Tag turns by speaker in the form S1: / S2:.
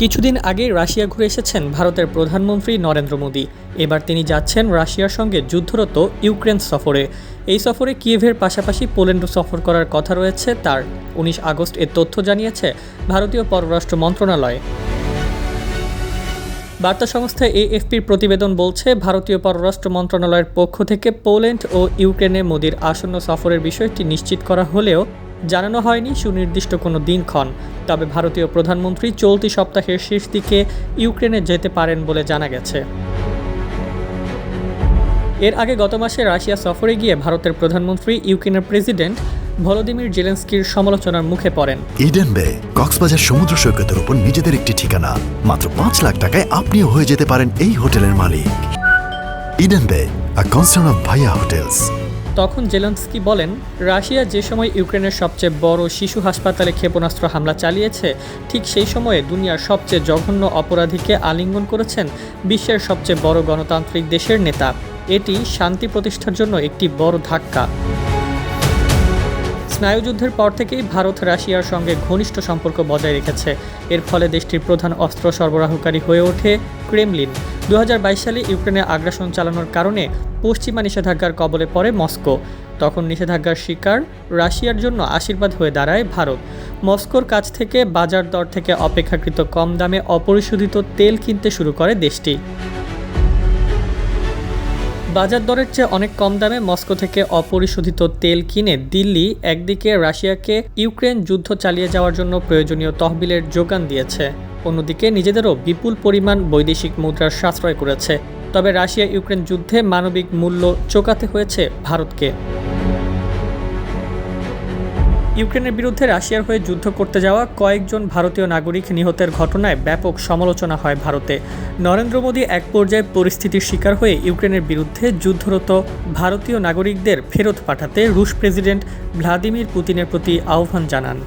S1: কিছুদিন আগে রাশিয়া ঘুরে এসেছেন ভারতের প্রধানমন্ত্রী নরেন্দ্র মোদী। এবার তিনি যাচ্ছেন রাশিয়ার সঙ্গে যুদ্ধরত ইউক্রেন সফরে। এই সফরে কিয়েভের পাশাপাশি পোল্যান্ডও সফর করার কথা রয়েছে তার। উনিশ আগস্ট এর তথ্য জানিয়েছে ভারতীয় পররাষ্ট্র মন্ত্রণালয়। বার্তা সংস্থা এএফপির প্রতিবেদন বলছে, ভারতীয় পররাষ্ট্র মন্ত্রণালয়ের পক্ষ থেকে পোল্যান্ড ও ইউক্রেনে মোদির আসন্ন সফরের বিষয়টি নিশ্চিত করা হলেও জানানো হয়নি সুনির্দিষ্ট কোনো দিনক্ষণ। তবে ভারতীয় প্রধানমন্ত্রী চলতি সপ্তাহের শেষ দিকে ইউক্রেনে যেতে পারেন বলে জানা গেছে। এর আগে গত মাসে রাশিয়া সফরে গিয়ে ভারতের প্রধানমন্ত্রী, ইউক্রেনের প্রেসিডেন্ট ভলোদিমির জেলেন্সকির সমালোচনার মুখে পড়েন।
S2: ইডেন বে, কক্সবাজার সমুদ্র সৈকতের উপর নিজেদের একটি ঠিকানা। মাত্র পাঁচ লাখ টাকায় আপনিও হয়ে যেতে পারেন এই হোটেলের মালিক। Eden Bay a concern of Bhaiya hotels
S1: তখন জেলেন্সকি বলেন, রাশিয়া যে সময় ইউক্রেনের সবচেয়ে বড় শিশু হাসপাতালে ক্ষেপণাস্ত্র হামলা চালিয়েছে, ঠিক সেই সময়ে দুনিয়ার সবচেয়ে জঘন্য অপরাধীকে আলিঙ্গন করেছেন বিশ্বের সবচেয়ে বড় গণতান্ত্রিক দেশের নেতা। এটি শান্তি প্রতিষ্ঠার জন্য একটি বড় ধাক্কা। স্নায়ুযুদ্ধের পর থেকেই ভারত রাশিয়ার সঙ্গে ঘনিষ্ঠ সম্পর্ক বজায় রেখেছে। এর ফলে দেশটির প্রধান অস্ত্র সরবরাহকারী হয়ে ওঠে ক্রেমলিন। দু হাজার বাইশ সালে ইউক্রেনে আগ্রাসন চালানোর কারণে পশ্চিমা নিষেধাজ্ঞার কবলে পড়ে মস্কো। তখন নিষেধাজ্ঞার শিকার রাশিয়ার জন্য আশীর্বাদ হয়ে দাঁড়ায় ভারত। মস্কোর কাছ থেকে বাজার দর থেকে অপেক্ষাকৃত কম দামে অপরিশোধিত তেল কিনতে শুরু করে দেশটি। বাজার দরের চেয়ে অনেক কম দামে মস্কো থেকে অপরিশোধিত তেল কিনে দিল্লি, একদিকে রাশিয়াকে ইউক্রেন যুদ্ধ চালিয়ে যাওয়ার জন্য প্রয়োজনীয় তহবিলের যোগান দিয়েছে। অন্যদিকে নিজেদেরও বিপুল পরিমাণ বৈদেশিক মুদ্রার সাশ্রয় করেছে। তবে রাশিয়া ইউক্রেন যুদ্ধে মানবিক মূল্য চোকাতে হয়েছে ভারতকে। ইউক্রেনের বিরুদ্ধে রাশিয়ার হয়ে যুদ্ধ করতে যাওয়া কয়েকজন ভারতীয় নাগরিক নিহতের ঘটনায় ব্যাপক সমালোচনা হয় ভারতে। নরেন্দ্র মোদী এক পর্যায়ে পরিস্থিতির শিকার হয়ে ইউক্রেনের বিরুদ্ধে যুদ্ধরত ভারতীয় নাগরিকদের ফেরত পাঠাতে রুশ প্রেসিডেন্ট ভ্লাদিমির পুতিনের প্রতি আহ্বান জানান।